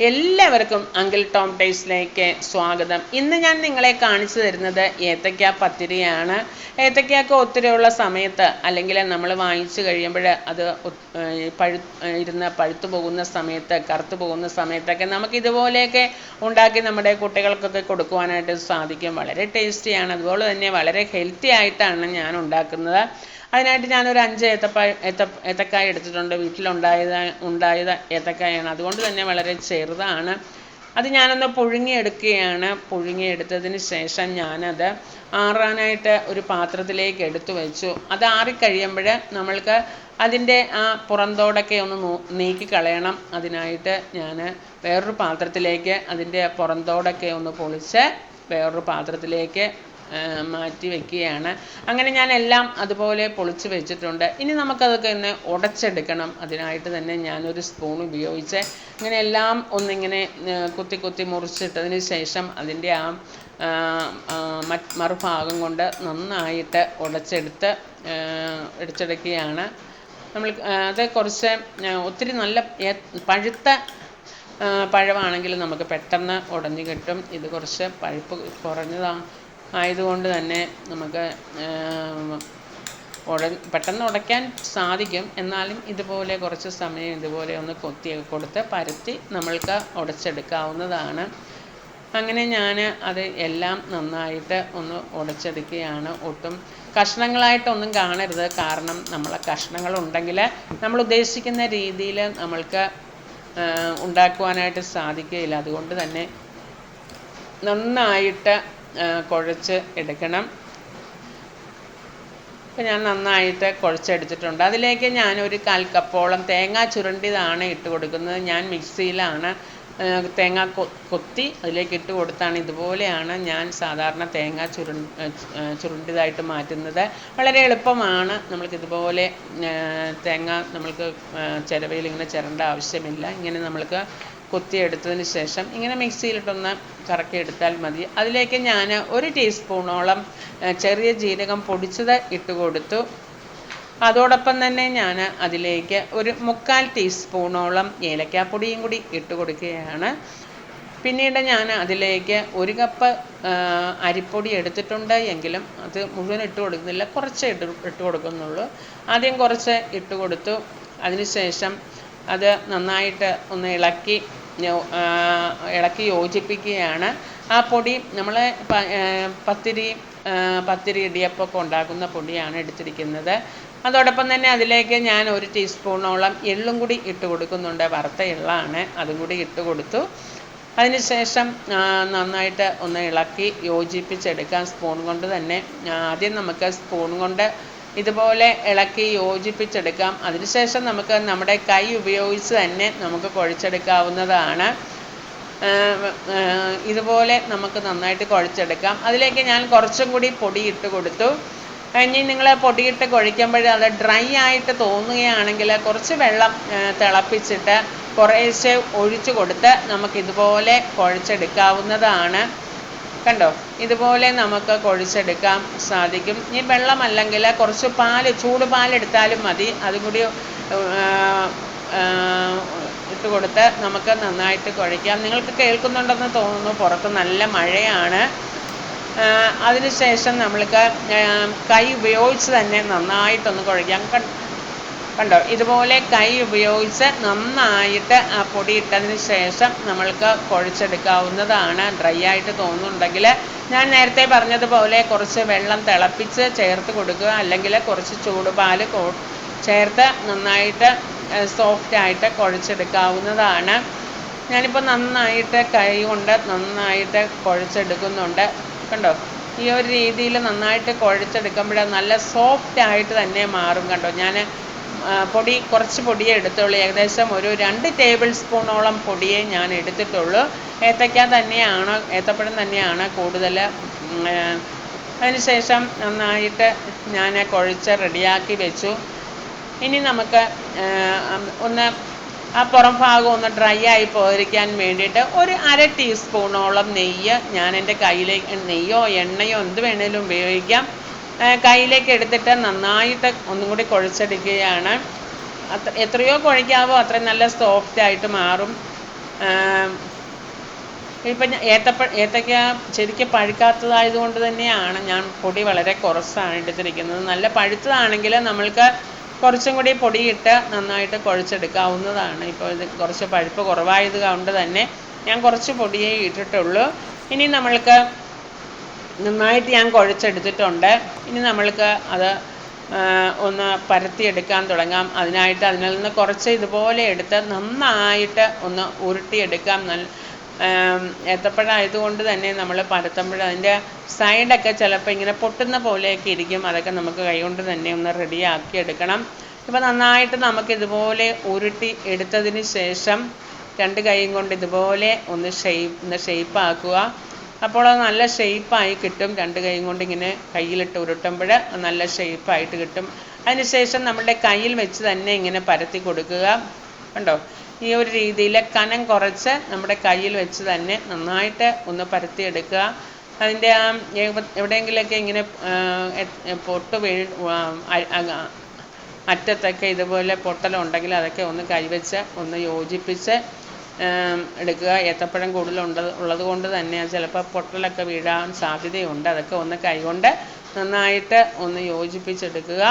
എല്ലാവർക്കും uncle Tom ടേസ്റ്റിലേക്ക് സ്വാഗതം. ഇന്ന് ഞാൻ നിങ്ങളെ കാണിച്ചു തരുന്നത് ഏത്തയ്ക്ക പത്തിരിയാണ്. ഏത്തയ്ക്കൊക്കെ ഒത്തിരിയുള്ള സമയത്ത് അല്ലെങ്കിൽ നമ്മൾ വാങ്ങിച്ചു കഴിയുമ്പോൾ അത് പഴു ഇരുന്ന് പഴുത്തു പോകുന്ന സമയത്ത് കറുത്തു പോകുന്ന സമയത്തൊക്കെ നമുക്ക് ഇതുപോലെയൊക്കെ ഉണ്ടാക്കി നമ്മുടെ കുട്ടികൾക്കൊക്കെ കൊടുക്കുവാനായിട്ട് സാധിക്കും. വളരെ ടേസ്റ്റിയാണ്. അതുപോലെ തന്നെ വളരെ ഹെൽത്തി ആയിട്ടാണ് ഞാൻ ഉണ്ടാക്കുന്നത്. അതിനായിട്ട് ഞാനൊരു അഞ്ച് ഏത്തപ്പഴ ഏത്ത ഏത്തക്കായ എടുത്തിട്ടുണ്ട്. വീട്ടിലുണ്ടായത് ഉണ്ടായത് ഏത്തക്കായാണ്. അതുകൊണ്ട് തന്നെ വളരെ ചെറുതാണ്. അത് ഞാനൊന്ന് പുഴുങ്ങിയെടുക്കുകയാണ്. പുഴുങ്ങിയെടുത്തതിന് ശേഷം ഞാനത് ആറാനായിട്ട് ഒരു പാത്രത്തിലേക്ക് എടുത്തു വെച്ചു. അത് ആറിക്കഴിയുമ്പോൾ നമ്മൾക്ക് അതിന്റെ ആ പുറന്തോടൊക്കെ ഒന്ന് നീക്കി കളയണം. അതിനായിട്ട് ഞാൻ വേറൊരു പാത്രത്തിലേക്ക് അതിന്റെ പുറന്തോടൊക്കെ ഒന്ന് പൊളിച്ച് വേറൊരു പാത്രത്തിലേക്ക് മാറ്റി വെക്കുകയാണ്. അങ്ങനെ ഞാൻ എല്ലാം അതുപോലെ പൊളിച്ച് വെച്ചിട്ടുണ്ട്. ഇനി നമുക്കതൊക്കെ ഒന്ന് ഉടച്ചെടുക്കണം. അതിനായിട്ട് തന്നെ ഞാനൊരു സ്പൂൺ ഉപയോഗിച്ച് ഇങ്ങനെ എല്ലാം ഒന്നിങ്ങനെ കുത്തി കുത്തി മുറിച്ചിട്ടതിന് ശേഷം അതിന്റെ ആ മറുഭാഗം കൊണ്ട് നന്നായിട്ട് ഉടച്ചെടുത്ത് എടുത്തെടുക്കുകയാണ്. നമ്മൾ അത് കുറച്ച് ഒത്തിരി നല്ല പഴുത്ത പഴമാണെങ്കിൽ നമുക്ക് പെട്ടെന്ന് ഉടഞ്ഞു കിട്ടും. ഇത് കുറച്ച് പഴുപ്പ് കുറഞ്ഞതാ ആയതുകൊണ്ട് തന്നെ നമുക്ക് ഉട പെട്ടെന്ന് ഉടയ്ക്കാൻ സാധിക്കും. എന്നാലും ഇതുപോലെ കുറച്ച് സമയം ഇതുപോലെ ഒന്ന് കൊത്തി കൊടുത്ത് പരത്തി നമ്മൾക്ക് ഉടച്ചെടുക്കാവുന്നതാണ്. അങ്ങനെ ഞാൻ അത് എല്ലാം നന്നായിട്ട് ഒന്ന് ഉടച്ചെടുക്കുകയാണ്. ഒട്ടും കഷ്ണങ്ങളായിട്ടൊന്നും കാണരുത്. കാരണം നമ്മളെ കഷ്ണങ്ങളുണ്ടെങ്കിൽ നമ്മൾ ഉദ്ദേശിക്കുന്ന രീതിയിൽ നമ്മൾക്ക് ഉണ്ടാക്കുവാനായിട്ട് സാധിക്കുകയില്ല. അതുകൊണ്ട് തന്നെ നന്നായിട്ട് കുഴച്ച് എടുക്കണം. ഇപ്പം ഞാൻ നന്നായിട്ട് കുഴച്ചെടുത്തിട്ടുണ്ട്. അതിലേക്ക് ഞാൻ ഒരു കാൽ കപ്പോളം തേങ്ങ ചുരണ്ടിയതാണ് ഇട്ട് കൊടുക്കുന്നത്. ഞാൻ മിക്സിയിലാണ് തേങ്ങ കൊത്തി അതിലേക്ക് ഇട്ട് കൊടുത്താണ്. ഇതുപോലെയാണ് ഞാൻ സാധാരണ തേങ്ങ ചുരു ചുരുണ്ടിയതായിട്ട് മാറ്റുന്നത്. വളരെ എളുപ്പമാണ്. നമ്മൾക്ക് ഇതുപോലെ തേങ്ങ നമ്മൾക്ക് ചിരവയിൽ ഇങ്ങനെ ചിരണ്ട ആവശ്യമില്ല. ഇങ്ങനെ നമ്മൾക്ക് കൊത്തിയെടുത്തതിന് ശേഷം ഇങ്ങനെ മിക്സിയിലിട്ടൊന്ന് കറക്കി എടുത്താൽ മതി. അതിലേക്ക് ഞാൻ ഒരു ടീസ്പൂണോളം ചെറിയ ജീരകം പൊടിച്ചത് ഇട്ട് കൊടുത്തു. അതോടൊപ്പം തന്നെ ഞാൻ അതിലേക്ക് ഒരു മുക്കാൽ ടീസ്പൂണോളം ഏലക്കാപ്പൊടിയും കൂടി ഇട്ട് കൊടുക്കുകയാണ്. പിന്നീട് ഞാൻ അതിലേക്ക് ഒരു കപ്പ് അരിപ്പൊടി എടുത്തിട്ടുണ്ട്. എങ്കിലും അത് മുഴുവൻ ഇട്ട് കൊടുക്കുന്നില്ല. കുറച്ച് ഇട്ട് ഇട്ട് കൊടുക്കുന്നുള്ളൂ. ആദ്യം കുറച്ച് ഇട്ട് കൊടുത്തു. അതിനുശേഷം അത് നന്നായിട്ട് ഒന്ന് ഇളക്കി ഇളക്കി യോജിപ്പിക്കുകയാണ്. ആ പൊടി നമ്മൾ പത്തിരി പത്തിരി ഇടിയപ്പമൊക്കെ ഉണ്ടാക്കുന്ന പൊടിയാണ് എടുത്തിരിക്കുന്നത്. അതോടൊപ്പം തന്നെ അതിലേക്ക് ഞാൻ ഒരു ടീസ്പൂണോളം എള്ളും കൂടി ഇട്ട് കൊടുക്കുന്നുണ്ട്. വറുത്ത എള്ളാണ് അതും കൂടി ഇട്ട് കൊടുത്തു. അതിനുശേഷം ശേഷം നന്നായിട്ട് ഒന്ന് ഇളക്കി യോജിപ്പിച്ചെടുക്കാം സ്പൂൺ കൊണ്ട് തന്നെ ആദ്യം നമുക്ക് സ്പൂൺ കൊണ്ട് ഇതുപോലെ ഇളക്കി യോജിപ്പിച്ചെടുക്കാം. അതിനുശേഷം നമുക്ക് നമ്മുടെ കൈ ഉപയോഗിച്ച് തന്നെ നമുക്ക് കുഴച്ചെടുക്കാവുന്നതാണ്. ഇതുപോലെ നമുക്ക് നന്നായിട്ട് കുഴച്ചെടുക്കാം. അതിലേക്ക് ഞാൻ കുറച്ചും കൂടി പൊടി ഇട്ട് കൊടുത്തു. ഇനി നിങ്ങൾ പൊടിയിട്ട് കുഴയ്ക്കുമ്പോൾ അത് ഡ്രൈ ആയിട്ട് തോന്നുകയാണെങ്കിൽ കുറച്ച് വെള്ളം തിളപ്പിച്ചിട്ട് കുറേശ്ശെ ഒഴിച്ചു കൊടുത്ത് നമുക്കിതുപോലെ കുഴച്ചെടുക്കാവുന്നതാണ്. കണ്ടോ? ഇതുപോലെ നമുക്ക് കുഴച്ചെടുക്കാൻ സാധിക്കും. ഈ വെള്ളമല്ലെങ്കിൽ കുറച്ച് പാൽ ചൂട് പാലെടുത്താലും മതി. അതും കൂടി ഇട്ട് കൊടുത്ത് നമുക്ക് നന്നായിട്ട് കുഴയ്ക്കാം. നിങ്ങൾക്ക് കേൾക്കുന്നുണ്ടെന്ന് തോന്നുന്നു പുറത്ത് നല്ല മഴയാണ്. അതിനുശേഷം നമ്മൾക്ക് കൈ ഉപയോഗിച്ച് തന്നെ നന്നായിട്ടൊന്ന് കുഴയ്ക്കാം. കണ്ടോ? ഇതുപോലെ കൈ ഉപയോഗിച്ച് നന്നായിട്ട് ആ പൊടി ഇട്ടതിന് ശേഷം നമ്മൾക്ക് കുഴച്ചെടുക്കാവുന്നതാണ്. ഡ്രൈ ആയിട്ട് തോന്നുന്നുണ്ടെങ്കിൽ ഞാൻ നേരത്തെ പറഞ്ഞതുപോലെ കുറച്ച് വെള്ളം തിളപ്പിച്ച് ചേർത്ത് കൊടുക്കുക. അല്ലെങ്കിൽ കുറച്ച് ചൂടുപാൽ ചേർത്ത് നന്നായിട്ട് സോഫ്റ്റ് ആയിട്ട് കുഴച്ചെടുക്കാവുന്നതാണ്. ഞാനിപ്പോൾ നന്നായിട്ട് കൈ കൊണ്ട് നന്നായിട്ട് കുഴച്ചെടുക്കുന്നുണ്ട്. കണ്ടോ? ഈ ഒരു രീതിയിൽ നന്നായിട്ട് കുഴച്ചെടുക്കുമ്പോൾ നല്ല സോഫ്റ്റ് ആയിട്ട് തന്നെ മാറും കണ്ടോ? ഞാൻ പൊടി കുറച്ച് പൊടിയേ എടുത്തുള്ളൂ. ഏകദേശം ഒരു രണ്ട് ടേബിൾ സ്പൂണോളം പൊടിയേ ഞാൻ എടുത്തിട്ടുള്ളൂ. ഏത്തയ്ക്ക തന്നെയാണ് ഏത്തപ്പഴം തന്നെയാണ് കൂടുതൽ അതിനുശേഷം നന്നായിട്ട് ഞാൻ കുഴച്ച് റെഡിയാക്കി വെച്ചു. ഇനി നമുക്ക് ഒന്ന് ആ പുറം ഭാഗം ഒന്ന് ഡ്രൈ ആയി പോയിരിക്കാൻ വേണ്ടിയിട്ട് ഒരു അര ടീസ്പൂണോളം നെയ്യ് ഞാൻ എന്റെ കയ്യിലേക്ക് നെയ്യോ എണ്ണയോ എന്ത് വേണേലും ഉപയോഗിക്കാം. കയ്യിലേക്ക് എടുത്തിട്ട് നന്നായിട്ട് ഒന്നും കൂടി കുഴച്ചെടുക്കുകയാണ്. അത്ര എത്രയോ കുഴയ്ക്കാവോ അത്രയും നല്ല സോഫ്റ്റ് ആയിട്ട് മാറും. ഇപ്പം ഞാൻ ഏത്തപ്പ ഏത്തയ്ക്ക ശരിക്കും പഴുക്കാത്തതായതുകൊണ്ട് തന്നെയാണ് ഞാൻ പൊടി വളരെ കുറച്ചാണ് എടുത്തിരിക്കുന്നത്. നല്ല പഴുത്തതാണെങ്കിൽ നമ്മൾക്ക് കുറച്ചും കൂടി പൊടിയിട്ട് നന്നായിട്ട് കുഴച്ചെടുക്കാവുന്നതാണ്. ഇപ്പോൾ ഇത് കുറച്ച് പഴുപ്പ് കുറവായത് കൊണ്ട് തന്നെ ഞാൻ കുറച്ച് പൊടിയേ ഇട്ടിട്ടുള്ളൂ. ഇനി നമ്മൾക്ക് നന്നായിട്ട് ഞാൻ കുഴച്ചെടുത്തിട്ടുണ്ട്. ഇനി നമ്മൾക്ക് അത് ഒന്ന് പരത്തിയെടുക്കാൻ തുടങ്ങാം. അതിനായിട്ട് അതിൽ നിന്ന് കുറച്ച് ഇതുപോലെ എടുത്ത് നന്നായിട്ട് ഒന്ന് ഉരുട്ടിയെടുക്കാം. നല്ല ഏത്തപ്പഴം ആയതുകൊണ്ട് തന്നെ നമ്മൾ പരത്തുമ്പോൾ അതിന്റെ സൈഡൊക്കെ ചിലപ്പോൾ ഇങ്ങനെ പൊട്ടുന്ന പോലെയൊക്കെ ഇരിക്കും. അതൊക്കെ നമുക്ക് കൈകൊണ്ട് തന്നെ ഒന്ന് റെഡിയാക്കി എടുക്കണം. ഇപ്പോൾ നന്നായിട്ട് നമുക്ക് ഇതുപോലെ ഉരുട്ടി എടുത്തതിന് ശേഷം രണ്ട് കൈയും കൊണ്ട് ഇതുപോലെ ഒന്ന് ഷെയ്പ്പ് ഒന്ന് ഷേപ്പ് ആക്കുക. അപ്പോൾ അത് നല്ല ഷെയ്പ്പായി കിട്ടും. രണ്ട് കൈയും കൊണ്ട് ഇങ്ങനെ കയ്യിലിട്ട് ഉരുട്ടുമ്പോൾ നല്ല ഷെയ്പ്പായിട്ട് കിട്ടും. അതിനുശേഷം നമ്മുടെ കയ്യിൽ വെച്ച് തന്നെ ഇങ്ങനെ പരത്തി കൊടുക്കുക. കണ്ടോ? ഈ ഒരു രീതിയിൽ കനം കുറച്ച് നമ്മുടെ കയ്യിൽ വെച്ച് തന്നെ നന്നായിട്ട് ഒന്ന് പരത്തിയെടുക്കുക അതിന്റെ ആ എവിടെയെങ്കിലൊക്കെ ഇങ്ങനെ പൊട്ട് വീഴ് അറ്റത്തൊക്കെ ഇതുപോലെ പൊട്ടലുണ്ടെങ്കിൽ അതൊക്കെ ഒന്ന് കൈവച്ച് ഒന്ന് യോജിപ്പിച്ച് എടുക്കുക. ഏത്തപ്പഴം കൂടുതലുണ്ട് ഉള്ളത് കൊണ്ട് തന്നെ ചിലപ്പോൾ പൊട്ടലൊക്കെ വീഴാൻ സാധ്യതയുണ്ട്. അതൊക്കെ ഒന്ന് കൈകൊണ്ട് നന്നായിട്ട് ഒന്ന് യോജിപ്പിച്ചെടുക്കുക.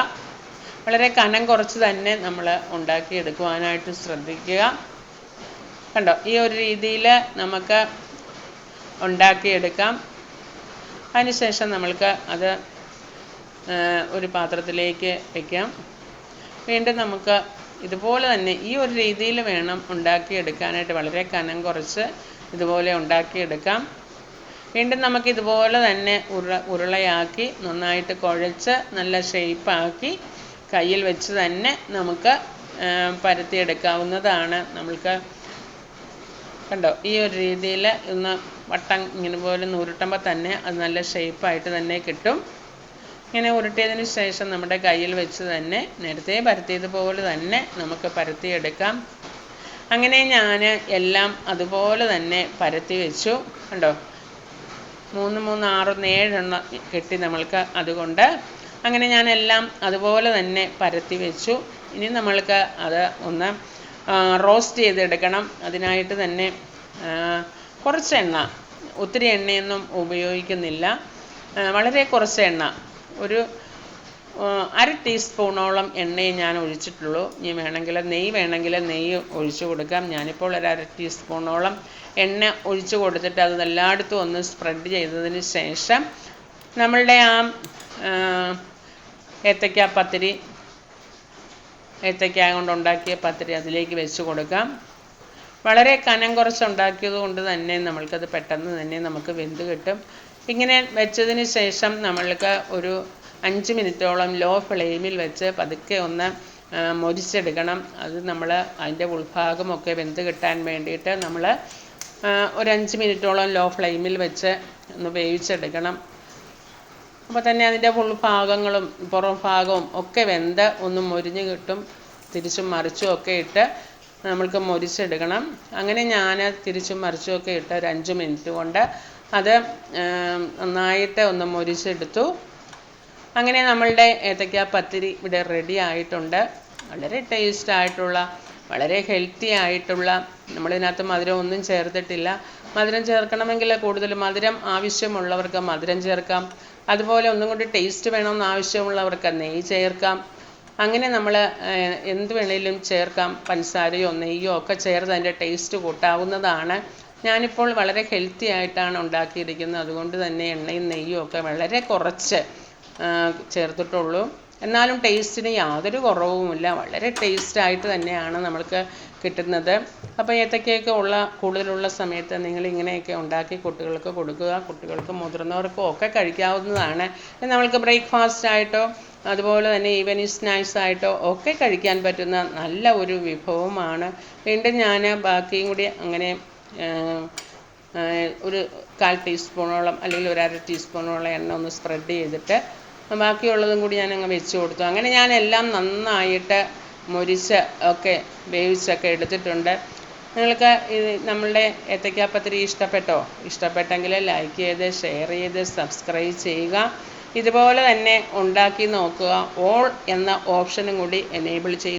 വളരെ കനം കുറച്ച് തന്നെ നമ്മൾ ഉണ്ടാക്കിയെടുക്കുവാനായിട്ട് ശ്രദ്ധിക്കുക. കണ്ടോ? ഈ ഒരു രീതിയിൽ നമുക്ക് ഉണ്ടാക്കിയെടുക്കാം. അതിനുശേഷം നമ്മൾക്ക് അത് ഒരു പാത്രത്തിലേക്ക് വയ്ക്കാം വീണ്ടും നമുക്ക് ഇതുപോലെ തന്നെ ഈ ഒരു രീതിയിൽ വേണം ഉണ്ടാക്കിയെടുക്കാനായിട്ട് വളരെ കനം കുറച്ച് ഇതുപോലെ ഉണ്ടാക്കിയെടുക്കാം. വീണ്ടും നമുക്ക് ഇതുപോലെ തന്നെ ഉരുള ഉരുളയാക്കി നന്നായിട്ട് കുഴച്ച് നല്ല ഷേപ്പാക്കി കയ്യിൽ വെച്ച് തന്നെ നമുക്ക് പരത്തിയെടുക്കാവുന്നതാണ്. നമ്മൾക്ക് കണ്ടോ? ഈ ഒരു രീതിയിൽ ഒന്ന് വട്ടം ഇങ്ങനെ പോലെ ഉരുട്ടുമ്പോൾ തന്നെ അത് നല്ല ഷേപ്പായിട്ട് തന്നെ കിട്ടും. ഇങ്ങനെ ഉരുട്ടിയതിന് ശേഷം നമ്മുടെ കയ്യിൽ വെച്ച് തന്നെ നേരത്തെ പരത്തിയതുപോലെ തന്നെ നമുക്ക് പരത്തിയെടുക്കാം. അങ്ങനെ ഞാൻ എല്ലാം അതുപോലെ തന്നെ പരത്തി വെച്ചു. കണ്ടോ? മൂന്ന് മൂന്ന് ആറ് ഏഴെണ്ണം കെട്ടി നമ്മൾക്ക് അതുകൊണ്ട് അങ്ങനെ ഞാൻ എല്ലാം അതുപോലെ തന്നെ പരത്തി വെച്ചു. ഇനി നമ്മൾക്ക് അത് ഒന്ന് റോസ്റ്റ് ചെയ്തെടുക്കണം. അതിനായിട്ട് തന്നെ കുറച്ച് എണ്ണ. ഒത്തിരി എണ്ണയൊന്നും ഉപയോഗിക്കുന്നില്ല. വളരെ കുറച്ച് എണ്ണ. ഒരു അര ടീസ്പൂണോളം എണ്ണയെ ഞാൻ ഒഴിച്ചിട്ടുള്ളൂ. ഇനി വേണമെങ്കിൽ നെയ്യ് വേണമെങ്കിൽ നെയ്യ് ഒഴിച്ചു കൊടുക്കാം. ഞാനിപ്പോൾ ഒരു അര ടീസ്പൂണോളം എണ്ണ ഒഴിച്ചു കൊടുത്തിട്ട് അത് എല്ലായിടത്തും ഒന്ന് സ്പ്രെഡ് ചെയ്തതിന് ശേഷം നമ്മളുടെ ആ ഏത്തയ്ക്ക പത്തിരി ഏത്തയ്ക്ക കൊണ്ട് ഉണ്ടാക്കിയ പത്തിരി അതിലേക്ക് വെച്ച് കൊടുക്കാം. വളരെ കനം കുറച്ച് ഉണ്ടാക്കിയത് കൊണ്ട് തന്നെ നമ്മൾക്കത് പെട്ടെന്ന് തന്നെ നമുക്ക് വെന്ത് കിട്ടും. ഇങ്ങനെ വെച്ചതിന് ശേഷം നമ്മൾക്ക് ഒരു അഞ്ച് മിനിറ്റോളം ലോ ഫ്ലെയിമിൽ വെച്ച് പതുക്കെ ഒന്ന് മൊരിച്ചെടുക്കണം. അത് നമ്മൾ അതിന്റെ ഉൾഭാഗമൊക്കെ വെന്ത് കിട്ടാൻ വേണ്ടിയിട്ട് നമ്മൾ ഒരു മിനിറ്റോളം ലോ ഫ്ലെയിമിൽ വെച്ച് ഒന്ന് വേവിച്ചെടുക്കണം. അപ്പോൾ തന്നെ അതിന്റെ ഉൾഭാഗങ്ങളും പുറം ഭാഗവും ഒക്കെ വെന്ത് ഒന്ന് മൊരിഞ്ഞ് കിട്ടും. തിരിച്ചും മറിച്ചും ഒക്കെ ഇട്ട് നമ്മൾക്ക് മൊരിച്ചെടുക്കണം. അങ്ങനെ ഞാൻ തിരിച്ചും മറിച്ചും ഒക്കെ ഇട്ട് ഒരു അഞ്ച് മിനിറ്റ് കൊണ്ട് അത് നന്നായിട്ട് ഒന്ന് മൊരിച്ചെടുത്തു. അങ്ങനെ നമ്മളുടെ ഏത്തക്ക പത്തിരി ഇവിടെ റെഡി ആയിട്ടുണ്ട്. വളരെ ടേസ്റ്റ് ആയിട്ടുള്ള വളരെ ഹെൽത്തി ആയിട്ടുള്ള നമ്മളിതിനകത്ത് മധുരം ഒന്നും ചേർത്തിട്ടില്ല. മധുരം ചേർക്കണമെങ്കിൽ കൂടുതൽ മധുരം ആവശ്യമുള്ളവർക്ക് മധുരം ചേർക്കാം. അതുപോലെ ഒന്നും കൂടി ടേസ്റ്റ് വേണമെന്ന് ആവശ്യമുള്ളവർക്ക് നെയ്യ് ചേർക്കാം. അങ്ങനെ നമ്മൾ എന്ത് വേണേലും ചേർക്കാം. പഞ്ചസാരയോ നെയ്യോ ഒക്കെ ചേർത്ത് അതിന്റെ ടേസ്റ്റ് കൂട്ടാവുന്നതാണ്. ഞാനിപ്പോൾ വളരെ ഹെൽത്തി ആയിട്ടാണ് ഉണ്ടാക്കിയിരിക്കുന്നത്. അതുകൊണ്ട് തന്നെ എണ്ണയും നെയ്യും ഒക്കെ വളരെ കുറച്ച് ചേർത്തിട്ടുള്ളൂ. എന്നാലും ടേസ്റ്റിന് യാതൊരു കുറവുമില്ല വളരെ ടേസ്റ്റായിട്ട് തന്നെയാണ് നമ്മൾക്ക് കിട്ടുന്നത്. അപ്പോൾ ഏത്തക്കയൊക്കെ ഉള്ള കൂടുതലുള്ള സമയത്ത് നിങ്ങൾ ഇങ്ങനെയൊക്കെ ഉണ്ടാക്കി കുട്ടികൾക്ക് കൊടുക്കുക. കുട്ടികൾക്ക് മുതിർന്നവർക്കും ഒക്കെ കഴിക്കാവുന്നതാണ്. നമ്മൾക്ക് ബ്രേക്ക്ഫാസ്റ്റ് ആയിട്ടോ അതുപോലെ തന്നെ ഈവനിങ് സ്നാക്സ് ആയിട്ടോ ഒക്കെ കഴിക്കാൻ പറ്റുന്ന നല്ല ഒരു വിഭവമാണ്. വീണ്ടും ഞാൻ ബാക്കിയും കൂടി അങ്ങനെ ഒരു കാൽ ടീസ്പൂണോളം അല്ലെങ്കിൽ ഒരു അര ടീസ്പൂണോളം എണ്ണ ഒന്ന് സ്പ്രെഡ് ചെയ്തിട്ട് ബാക്കിയുള്ളതും കൂടി ഞാൻ അങ്ങ് വെച്ച് കൊടുത്തു. അങ്ങനെ ഞാൻ എല്ലാം നന്നായിട്ട് മുരിച്ച് ഒക്കെ വേവിച്ചൊക്കെ എടുത്തിട്ടുണ്ട്. നിങ്ങൾക്ക് ഇത് നമ്മളുടെ ഏത്തയ്ക്കാപ്പത്തിരി ഇഷ്ടപ്പെട്ടോ? ഇഷ്ടപ്പെട്ടെങ്കിൽ ലൈക്ക് ചെയ്ത് ഷെയർ ചെയ്ത് സബ്സ്ക്രൈബ് ചെയ്യുക. ഇതുപോലെ തന്നെ ഉണ്ടാക്കി നോക്കുക. ഓൾ എന്ന ഓപ്ഷനും കൂടി എനേബിൾ ചെയ്യുക